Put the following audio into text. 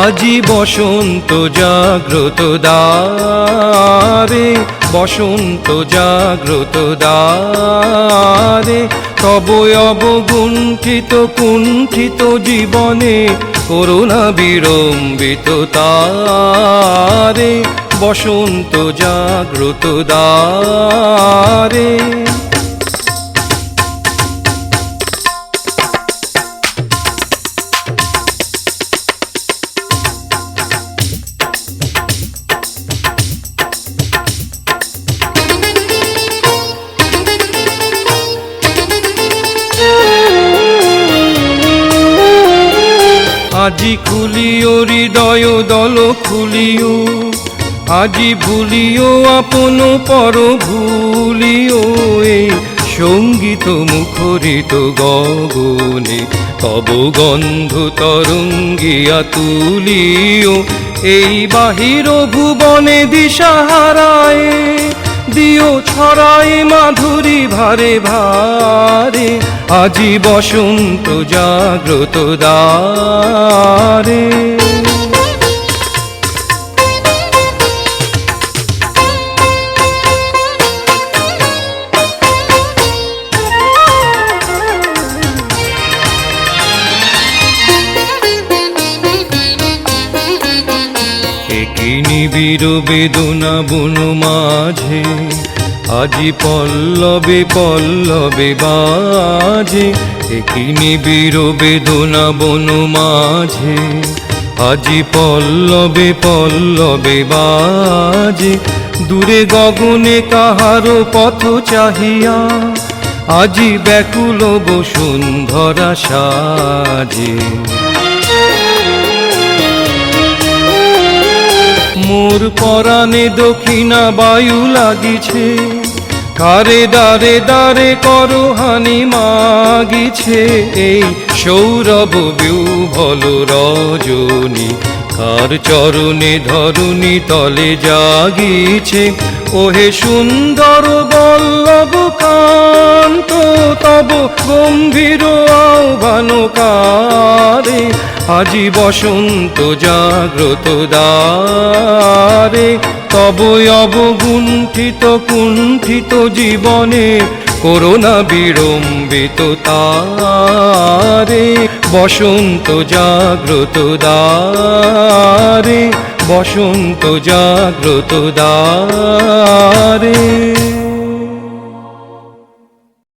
আজি বসন্ত জাগ্রত দ্বারে, বসন্ত জাগ্রত দ্বারে, তব অবগুণ্ঠিত, কুণ্ঠিত জীবনে করুণা বিড়ম্বিত তারে, বসন্ত জাগ্রত দ্বারে। আজি খুলিও হৃদয়, দল খুলিও। আজি ভুলিও আপন পর ভুলিও। সংগীত মুখরিত গগনে, তব গন্ধ তরঙ্গিয়া তুলিও। এই বাহির ভুবনে দিশাহারায় দিও ছড়াই মাধুরী ভারে ভারে আজি বসন্ত জাগ্রত দ্বারে। নিবিড় বেদনা বন মাঝে। আজি পল্লবে পল্লবে বাজে। একই নিবিড় বেদনা বন মাঝে। আজি পল্লবে পল্লবে বাজে। দূরে গগনে কাহারো পথ চাহিয়া। আজি ব্যাকুল বসুন্ধরা সাজে। মোর পরাণে দক্ষিণা বায়ু লাগিছে। কারে দারে দারে করো হানি মাগিছে। এই সৌরভ বিউভল রজনী কার চরণে ধরুনি তলে জাগিছে। ওহে সুন্দর বল্লভ কান্ত, তব গম্ভীর আহ্বান কারে আজি বসন্ত জাগ্রত দ্বারে তব অবগুণ্ঠিত কুণ্ঠিত জীবনে করোনা বিড়ম্বিত তারে, বসন্ত জাগ্রত দ্বারে, বসন্ত জাগ্রত দ্বারে।